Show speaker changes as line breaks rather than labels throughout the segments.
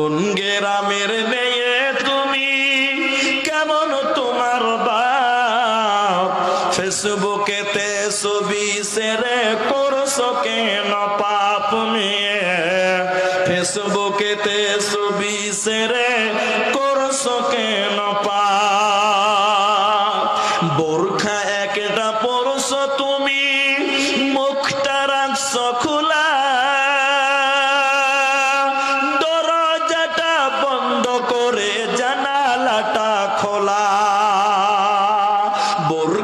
কোন গ্রামের মেয়ে তুমি? কেমন তোমার বাপ? ফেসবুকেতে ছবি সেরে করছ কেন পাপ মেয়ে? ফেসবুকেতে ছবি সেরে করছ কেন পাপ? বোরখা একটা পরছো তুমি?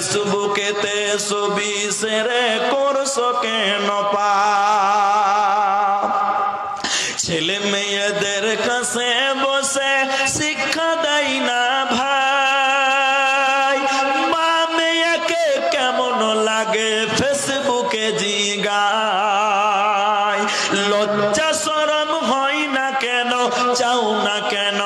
ফেসবুকেতে ছবি সেরে করছ কেন পা? ছেলে মেয়েদের কাছে বসে শিক্ষা দেয় না ভাই। মা মেয়েকে কেমন লাগে ফেসবুকে জিগায়? লজ্জা সরম হয় না কেন, চাও না কেন?